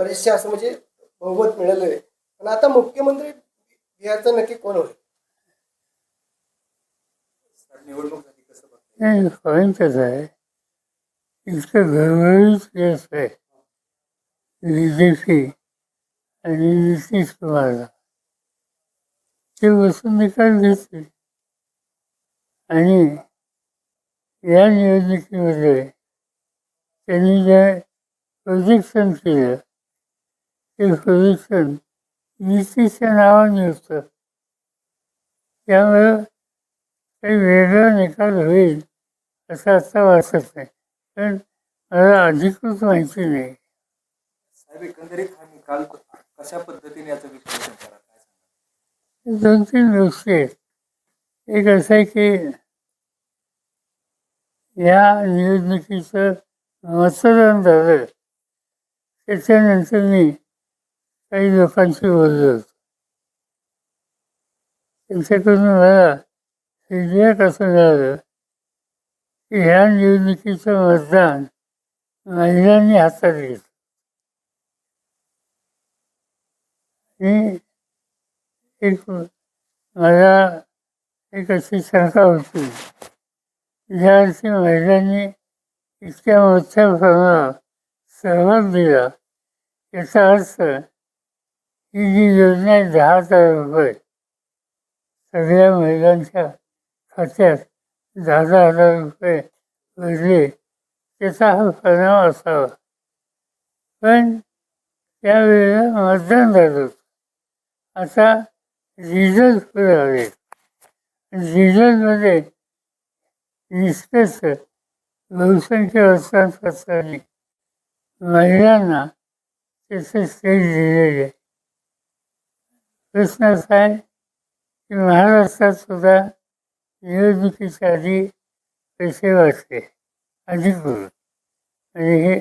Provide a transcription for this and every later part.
बरेचसे असं म्हणजे बहुमत मिळालं आहे. पण आता मुख्यमंत्री बिहारचा नक्की कोण होईल? निवडणूक झाली कसं? नाही आहे. इतकं केस आहे. बी जे पी आणि नितीश कुमारला ते बसून निकाल घेतले आणि या निवडणुकीमध्ये त्यांनी जे प्रोजेक्शन केलं ते प्रोजेक्शन नितीशच्या नावाने होतं त्यामुळं काही वेगळा निकाल होईल असं आता वाटत नाही पण मला अधिकृत माहिती नाही साहेब एकंदरीत हा निकाल कशा पद्धतीने याचं विश्लेषण करा दोन तीन गोष्टी आहेत एक असं आहे की या निवडणुकीचं मतदान झालं त्याच्यानंतर मी काही लोकांशी बोलत त्यांच्याकडून मला फीडबॅक असं झालं की ह्या निवडणुकीचं मतदान महिलांनी हातात घेतलं. आणि एक मला एक अशी शंका होती ज्या वर्षी महिलांनी इतक्या मोठ्या प्रमाणात सहभाग दिला याचा अर्थ ही जी योजना आहे दहा हजार रुपये सगळ्या महिलांच्या खात्यात दहा दहा हजार रुपये भरले. त्याचा हा परिणाम असावा. पण त्यावेळेला मतदान झालं होतं. आता डिझेल पुढे आले. रिझल्टमध्ये निष्कर्ष बहुसंख्य वर्षांपासून महिलांना त्याचे स्टेज दिलेले आहे प्रश्न असा आहे की महाराष्ट्रात सुद्धा निवडणुकीच्या आधी पैसे वाचले अधिकृत आणि हे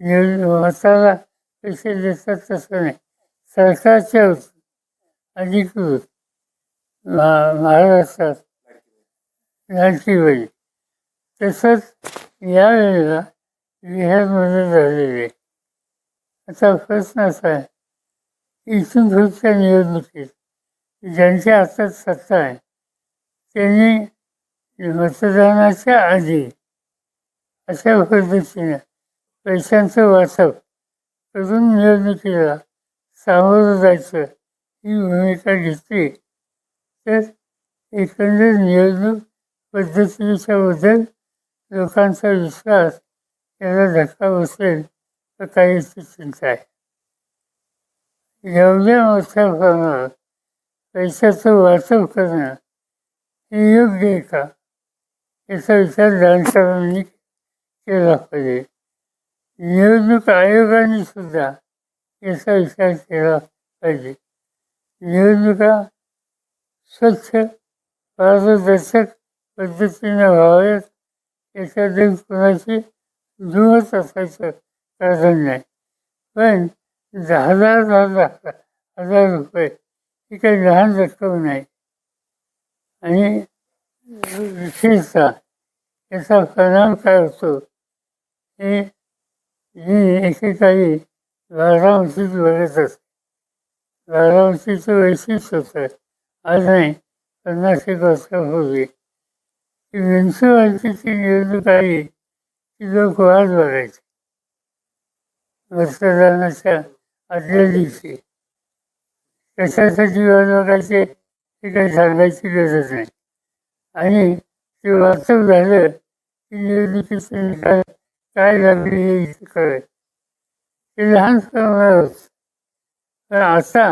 निवड पैसे देतात तसं नाही. सरकारच्या अधिकृत महा महाराष्ट्रात लाडकी बहीण तसंच यावेळेला बिहारमध्ये झालेले. आता प्रश्न असा आहे इथून पुढच्या निवडणुकीत ज्यांच्या हातात सत्ता आहे त्यांनी मतदानाच्या आधी अशा पद्धतीने पैशांचं वाटप करून निवडणुकीला सामोरं जायचं ही भूमिका घेतली. तर एकंदर निवडणूक पद्धतीच्याबद्दल लोकांचा विश्वास याला धक्का बसेल तर काहीची चिंता आहे. एवढ्या मोठ्या करणं पैशाचं वाटप करणं हे योग्य आहे का? याचा विचार जाणकारांनी केला पाहिजे. निवडणूक आयोगाने सुद्धा याचा विचार केला पाहिजे. निवडणुका स्वच्छ पारदर्शक पद्धतीने व्हाव्यात याच्यातील कोणाची जुळत असायचं कारण नाही पण दहा हजार हजार रुपये ही काही लहान रक्कम नाही आणि विशेषतः याचा परिणाम काय होतो हे मी एकेकाळी बारामतीत बघत असते बारामतीचं वैशिष्ट्य होतं आज नाही पन्नास एक वर्षापूर्वी की म्युन्सिपाल्टीची निवडणूक आली की लोक वाद बघायचे मतदानाच्या आदल्या दिवशी कशासाठी योगाचे हे काही सांगायची गरज नाही. आणि ते वास्तव झालं की निवडणुकीचे निकाल काय लागले हे कळ ते लहान प्रमाणावर पण आता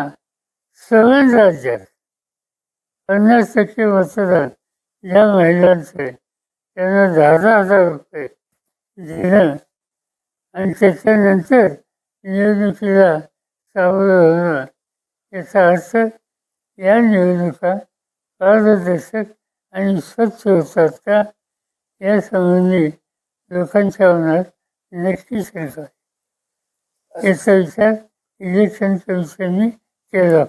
सगळ्याच राज्यात पन्नास टक्के मतदान या महिलांचं त्यांना दहा दहा हजार रुपये देणं आणि त्याच्यानंतर निवडणुकीला याचा अर्थ या निवडणुका पारदर्शक आणि स्वच्छ होतात का? यासंबंधी लोकांच्या मनात नक्की शंका याचा विचार इलेक्शन कमिशनने केला.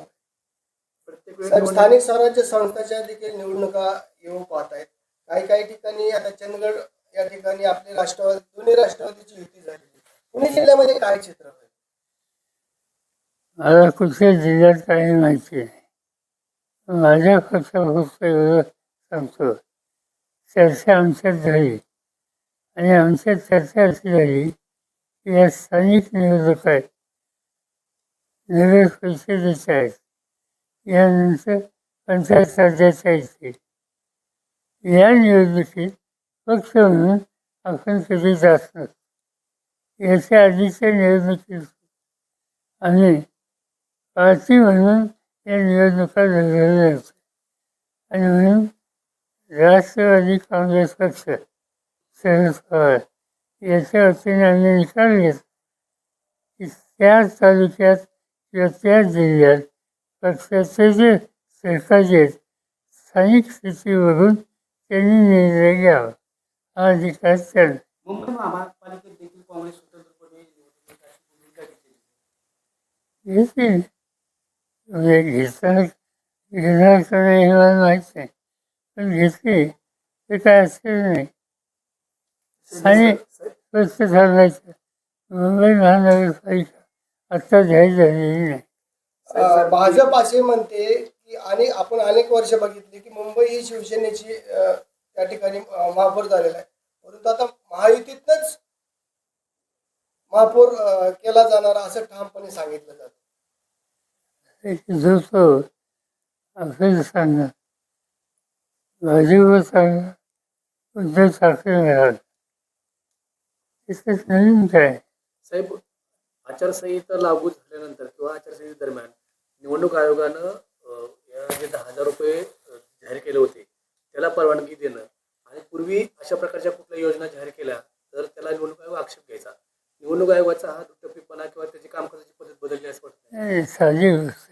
स्थानिक स्वराज्य संस्थाच्या देखील निवडणुका येऊ पाहत आहेत काही काही ठिकाणी आता चंदगड या ठिकाणी आपले राष्ट्रवादी दोन्ही राष्ट्रवादीची युती झाली पुणे जिल्ह्यामध्ये काय चित्र मला कुठल्या जिल्ह्यात काही माहिती नाही. माझ्या पक्षात फक्त एवढं सांगतो. चर्चा आमच्यात झाली. आणि आमच्यात चर्चा अशी झाली की या स्थानिक निवडणूक आहेत. नगर परिषदेच्या आहेत. यानंतर पंचायत राज्याच्या येतील या निवडणुकीत पक्ष म्हणून आपण कधी जात नसतो याच्या आधीच्या निवडणुकीत आम्ही पार्टी म्हणून या निवडणुका लढवल्या होत्या आणि म्हणून राष्ट्रवादी काँग्रेस पक्ष शरद पवार याच्या वतीने आम्ही निकाल घेतला की त्या तालुक्यात किंवा त्या जिल्ह्यात पक्षाचे जे सरकारी आहेत स्थानिक स्थिती बघून त्यांनी निर्णय घ्यावा. हा अधिकार त्यांना. घेतली म्हणजे घेताना घेणार का नाही मला माहीत नाही पण घेतली ते काय असेल नाही आणि स्वच्छ ठरवायचं मुंबई महानगरपालिका आत्ता जाहीर झालेली नाही अं, भाजप असे म्हणते की आणि आपण अनेक वर्ष बघितले की मुंबई ही शिवसेनेची अं, त्या ठिकाणी अं, महापौर झालेला आहे. परंतु आता महायुतीतनच महापौर अं, केला जाणार असं ठामपणे सांगितलं जातं. एक जो तो आपल्याला सांगा. भाजप सांगा. उद्धव ठाकरे मिळाल. त्याच्यात नवीन काय? साहेब आचारसंहिता लागू झाल्यानंतर किंवा आचारसंहिते दरम्यान निवडणूक आयोगानं अ, या जे दहा हजार रुपये अ, जाहीर केले होते त्याला परवानगी देणं आणि पूर्वी अशा प्रकारच्या कुठल्या योजना जाहीर केल्या तर त्याला निवडणूक आयोग आक्षेप घ्यायचा. निवडणूक आयोगाचा हा दुटप्पीपणा किंवा त्याची कामकाजाची पद्धत बदलली असं वाटतं नाही, साधी गोष्ट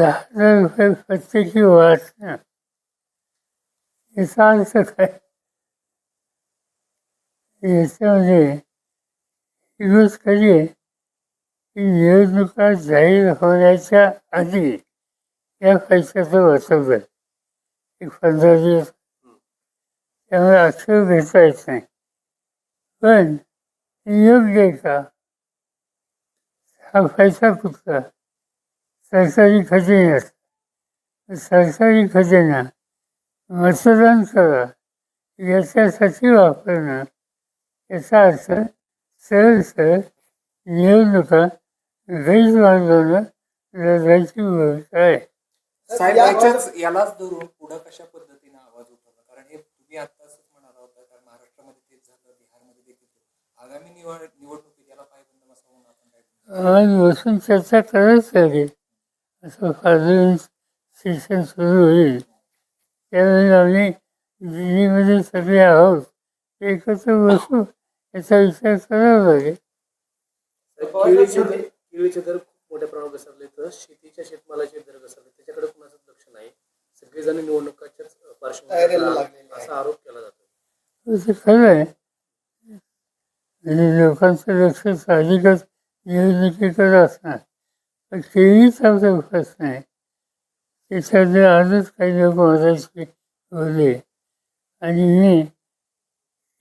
दहा हजार रुपये प्रत्येकी वाचणं हे अर्थ काय याच्यामध्ये दिवस कधी की निवडणुका जाहीर होण्याच्या आधी या पैशाचं वाचवलं एक पंधरा दिवस. त्यामुळे अक्षर घेता येत नाही. पण योग्य का? हा पैसा कुठला? सरकारी खजिन्यात सरकारी खजिना मतदान करा याच्यासाठी वापरणं याचा अर्थ सरळ सरळ निवडणुका गैरमार्गानं लढायची भूमिका आहे. साहेब या- याच्याच यालाच धरून पुढं कशा पद्धतीने आवाज उठवला? कारण हे तुम्ही आत्ताच म्हणाला होता कारण महाराष्ट्रामध्ये तेच झालं बिहारमध्ये देखील. आगामी निवड निवडणुकीत याला पायबंद बसावं म्हणून आपण काय करू? आज बसून चर्चा करायच लागेल असं फादर सेशन सुरू होईल. त्यावेळी आम्ही दिल्लीमध्ये सगळे आहोत. एकत्र बसू याचा विचार करावा लागेल केळीचे दर खूप मोठ्या प्रमाणात घसरले तर शेतीच्या शेतमालाचे दर घसरले. त्याच्याकडे कुणाचं लक्ष नाही. सगळेजण निवडणुकाच्याच पार्श्वभूमीवर. असा आरोप केला जातो. ते खरं आहे. म्हणजे लोकांचं लक्ष साहजिकच निवडणुकीकडे असणार. पण केळीचा जो प्रश्न आहे. जर आजच काही लोक मराठी होते आणि मी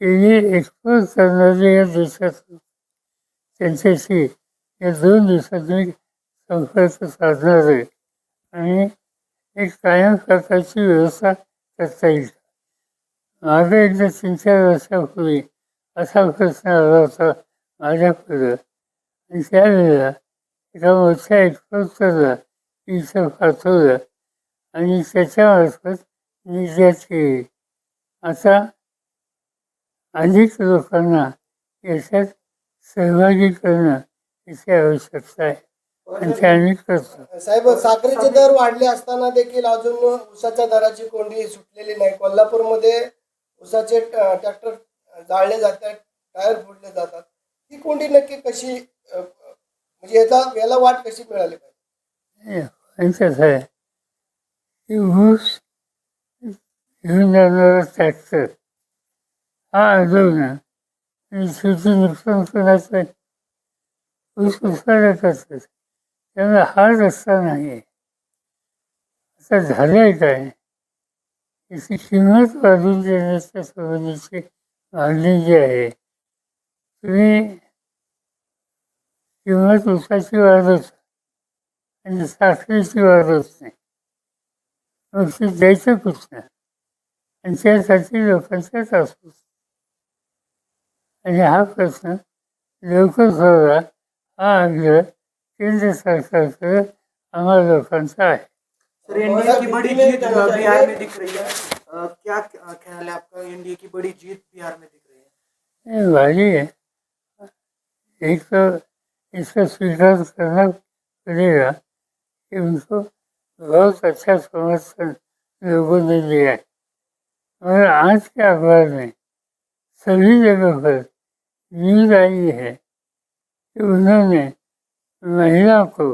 केळी एक्सपोर्ट करणारे या देशात त्यांच्याशी या दोन दिवसात मी संपर्क साधणार आहे आणि एक कायम प्रकारची व्यवस्था करता येईल. माझा एकदा तीन चार वर्षापूर्वी असा प्रश्न आला होता माझ्यापुढं. आणि त्यावेळेला एका मोठ्या एक्सपोर्टरला इथं पाठवलं आणि त्याच्यामार्फत निर्यात केली आता अनेक लोकांना याच्यात सहभागी करणं याची आवश्यकता आहे आणि ते आम्ही करतो साहेब साखरेचे दर वाढले असताना देखील अजून उसाच्या दराची कोंडी सुटलेली नाही. कोल्हापूरमध्ये उसाचे ट- ट्रॅक्टर जाळले जातात टायर फोडले जातात. ही कोंडी नक्की कशी अ, म्हणजे याचा याला वाट कशी मिळाली पाहिजे? कसं आहे. की ऊस घेऊन जाणारा ट्रॅक्टर हा अडवणं आणि शेती नुकसान करायचं ऊस ऊस उत्पादकाचं त्यामुळे हा रस्ता नाही. आहे आता झालं आहे. काय याची किंमत वाढून देण्याच्या संबंधीची मागणी जी आहे तुम्ही किंमत ऊसाची वाढवता आणि साखरेची वाढच नाही मग ते द्यायचं कुठनं आणि त्यासाठी लोकांचा त्रास होतो. आणि हा प्रश्न लवकर सोडवा. हा आग्रह केंद्र सरकारकडे आम्हाला लोकांचा आहे. सर एनडीए की बड़ी जीत अ, बिहार में दिख रही है. अ, क्या अ, ख्याल है आपका एनडीए की बड़ी जीत बिहार में दिख रही है? ये भारी है। एक तो इसका स्वीकार करना पड़ेगा कि उनको बहुत अच्छा समर्थन लोगों ने दिया है। और आज के अखबार में सभी जगह पर न्यूज़ आई है कि उन्होंने महिला को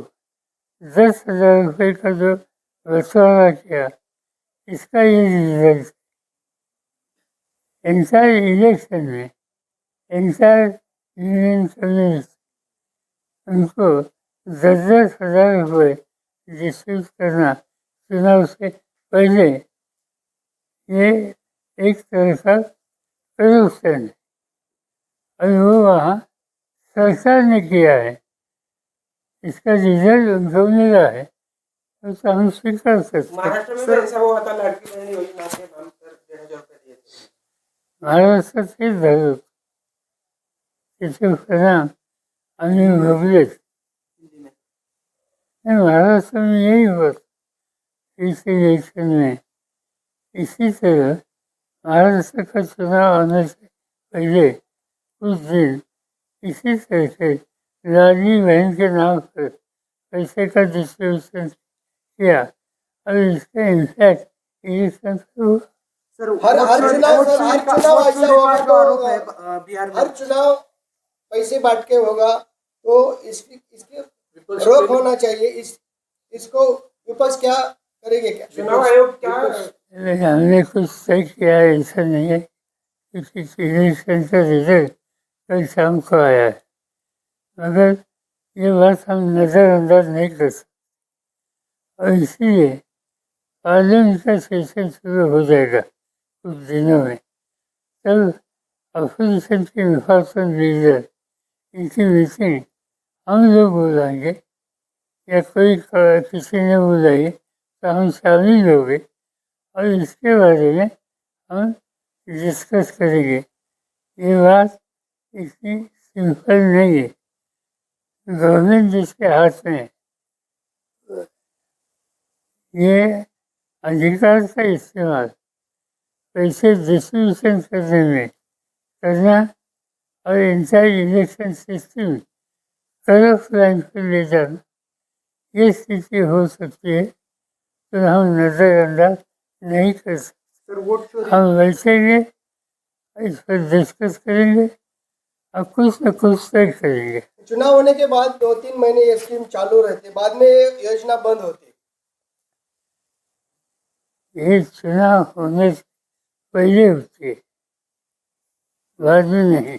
दस हज़ार रुपये का जो बंटवारा किया, इसका ये रिज़ल्ट एंटायर इलेक्शन में एंटायर यूनियन कम्युनिस्ट उनको दस दस हजार रुपये डिस्ट्रीब्यूट करना चुनाव से पहले ये एक तरह का करप्शन है और वो वहाँ सरकार ने किया है इसका रिजल्ट उनको मिला है तो हम स्वीकार हैं महाराष्ट्र में भी ऐसा हुआ था लड़की बहन योजना के नाम पर डेढ़ हजार रुपए दिए थे। महाराष्ट्रात हेच झालं. होतं. त्याचे परिणाम में नहीं, महाराष्ट्र में यही हुआ था इस इलेक्शन में इसी तरह महाराष्ट्र का चुनाव आने से पहले कुछ दिन इसी तरह से लाडली बहन के नाम पर पैसे का डिस्ट्रीब्यूशन किया और इसका इम्पैक्ट इलेक्शन पर हुआ सर हर- हर चुनाव- हर चुनाव ऐसा है बिहार में हर चुनाव पैसे बांट के होगा तो इसकी इसकी रोक होना चाहिए। इस इसको विपक्ष क्या करेंगे क्या? चुनाव आयोग क्या हमने कुछ तय किया है ऐसा नहीं है। क्योंकि इलेक्शन का रिज़ल्ट कल शाम को आया है। मगर ये बात हम नज़रअंदाज नहीं कर सकते। और इसीलिए पार्लियामेंट का सेशन शुरू हो जाएगा कुछ दिनों में। तब अपोजिशन के इंफॉर्मेशन लीडर इनकी मीटिंग हम लोग बुलाएँगे या कोई किसी ने बुलाई तो हम शामिल होंगे और इसके बारे में हम डिस्कस करेंगे। ये बात इतनी सिंपल नहीं है। गवर्नमेंट जिसके हाथ में ये अधिकार का इस्तेमाल पैसे डिस्ट्रीब्यूशन करने में करना और entire election system corrupt line पर ले जाना ये स्थिति हो सकती है तो हम नज़रअंदाज नहीं कर सकते। हम बैठेंगे इस पर डिस्कस करेंगे और कुछ न कुछ तय करेंगे। चुनाव होने के बाद दो तीन महीने ये स्कीम चालू रहती बाद में योजना बंद होती। ये चुनाव होने से पहले होती है। बाद नहीं।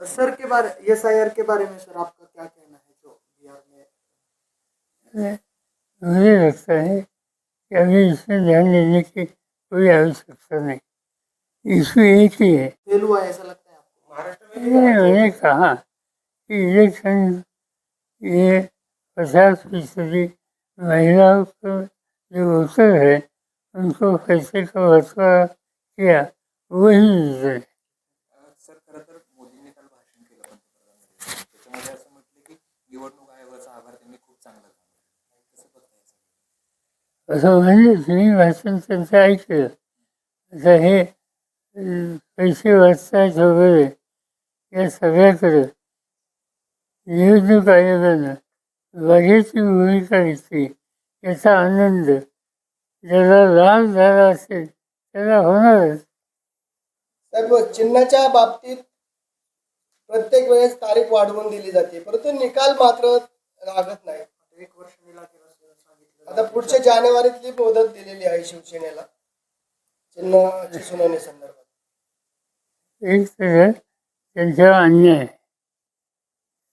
सर के बारे एस आई आर के बारे में सर आपका क्या कहना है जो बिहार में? मुझे लगता है कि अभी इसमें ध्यान देने की कोई आवश्यकता नहीं। इशू एक ही है। फेल हुआ ऐसा लगता है आपको? महाराष्ट्र में मैंने कहा कि इलेक्शन ये पचास फ़ीसदी महिलाओं को जो वोटर है उनको पैसे का बंटवारा किया। वही अ, सर खरं तर मोदींनी काल भाषण केलं पंतप्रधानांनी. त्याच्यामध्ये असं म्हटलं की निवडणूक आयोगाचा आभार त्यांनी खूप चांगला झाला कसं बघताय असं म्हणले तुम्ही भाषण त्यांचं ऐकलं. आता हे अं, पैसे वाचतायत वगैरे या सगळ्याकडे. निवडणूक आयोगानं बघ्याची भूमिका घेतली. याचा आनंद. ज्याला लाभ झाला असेल त्याला होणारच. साहेब चिन्हाच्या बाबतीत प्रत्येक वेळेस तारीख वाढवून दिली जाते. परंतु निकाल मात्र लागत नाही. एक वर्ष आता पुढच्या जानेवारीतली मुदत दिलेली आहे शिवसेनेला. चिन्हाची सुनावणी संदर्भात. एक त्यांच्यावर अन्याय. आहे.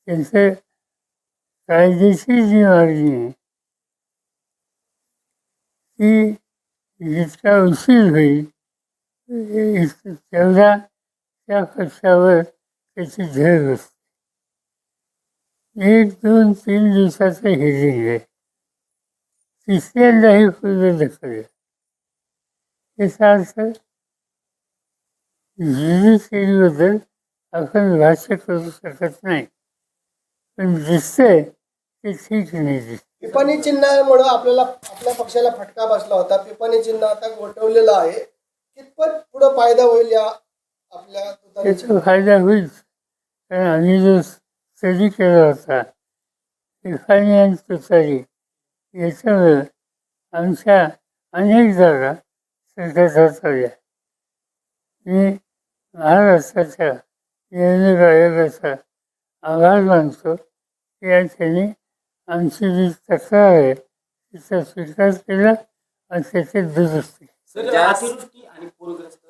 त्यांचं कायदेशीर जी मागणी आहे ती जितका उशीर होईल तेवढा त्या खर्चावर त्याची झळ असते एक दोन तीन दिवसाचं हिरिंग आहे तिसऱ्यांदाही पुढे ढकललं याचा अर्थ ज्युडिशरीबद्दल आपण भाष्य करू शकत नाही. पण दिसतंय ते ठीक नाही दिसत पिपाणी चिन्हामुळे आपल्याला आपल्या पक्षाला फटका बसला होता. पिपाणी चिन्ह आता गोठवलेलं आहे. कितपत पुढे फायदा होईल या आपल्या त्याचा फायदा होईल. कारण आम्ही जो स्टडी केला होता रिफायनी आणि तुतारी याच्यामुळे आमच्या अनेक जागा सरकारच्या आल्या मी महाराष्ट्राच्या निवडणूक आयोगाचा आभार मानतो. की या त्यांनी आमची जी तक्रार आहे तिचा स्वीकार केला आणि त्याची दुरुस्ती अतिवृष्टी आणि पूरग्रस्त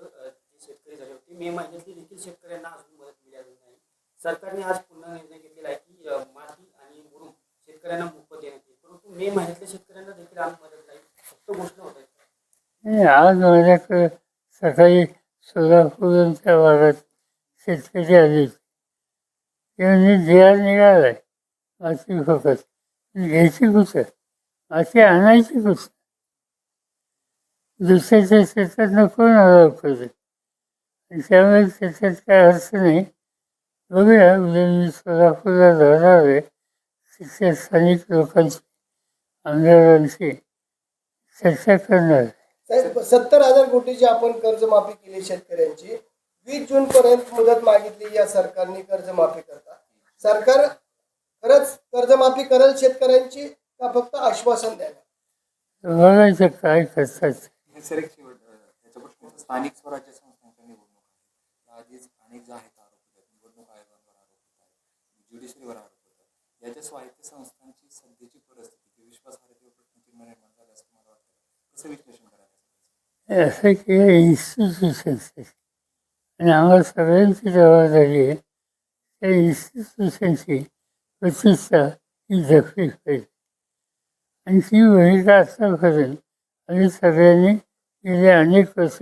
शेतकरी झाले होते मे महिन्यातली देखील शेतकऱ्यांना अजून मदत मिळाली नाही. सरकारने आज पुन्हा निर्णय घेतलेला आहे की माती आणि मुरुम शेतकऱ्यांना मोफत देण्यात येईल. परंतु मे महिन्यातल्या शेतकऱ्यांना देखील आज मदत नाही. फक्त घोषणा होत नाही, आज माझ्याकडे सकाळी सोलापूरच्या भागात शेतकरी आले त्यांनी जे आर निघालाय. माती फकत घ्यायची कुठं? माती आणायची कुठं? दुसऱ्याच्या शेतात आराम करेल आणि त्यामुळे त्याच्यात काय अर्थ नाही बघूया उद्या मी सोलापूरला जाणार आहे तिथल्या स्थानिक लोकांची आमदारांची चर्चा करणार. साहेब सत्तर हजार कोटीची आपण कर्जमाफी केली शेतकऱ्यांची. वीस जून पर्यंत मुदत मागितली या सरकारने कर्जमाफी करता. सरकार खरंच कर्जमाफी करेल शेतकऱ्यांची का फक्त आश्वासन द्यायला? बघायचं काय करतात. हे सर एक शेवट अ, प्रश्न स्थानिक स्वराज्य संस्थांच्या निवडणूक आहेत. आधीच अनेक जे आहेत आरोप होतात. निवडणूक आयोगांवर आरोप होतात. ज्युडिशरीवर आरोप होतात. याच्या स्वायत्त संस्थांची सध्याची परिस्थिती किंवा विश्वासार्हतेवर प्रश्नचिन्ह निर्माण झाले असं मला वाटतं कसं विश्लेषण करायचं असं केलं इन्स्टिट्यूशन्स आणि आम्हाला सगळ्यांची जबाबदारी आहे. त्या इन्स्टिट्यूशनची प्रतिष्ठा ही जपली पाहिजे. आणि ती भूमिका आतापर्यंत आम्ही सगळ्यांनी गेले अनेक वर्ष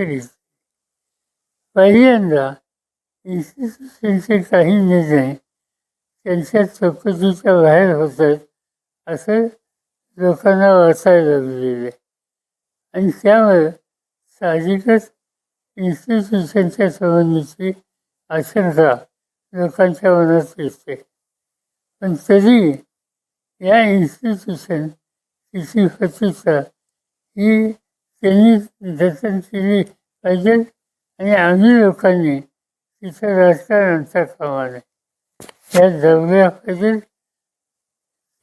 पहिल्यांदा इन्स्टिट्यूशनचे काही निर्णय त्यांच्या चौकशीच्या बाहेर होतात असं लोकांना वाचायला लागलेलं आहे आणि त्यामुळे साहजिकच इन्स्टिट्यूशनच्या संबंधीची आशंका लोकांच्या मनात येते पण तरी या इन्स्टिट्यूशन तिची प्रतिष्ठा ही त्यांनी जतन केली पाहिजे आणि आम्ही लोकांनी तिचं राजकारण आणता कामा नये त्या जगल्या पाहिजे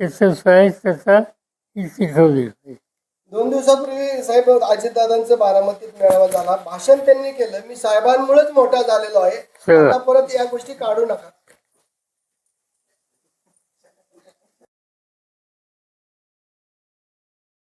त्याचं स्वायत्तता ही शिकवली पाहिजे दोन दिवसापूर्वी साहेब अजितदादांचं बारामतीत मेळावा झाला. भाषण त्यांनी केलं. मी साहेबांमुळेच मोठा झालेलो आहे. परत या गोष्टी काढू नका.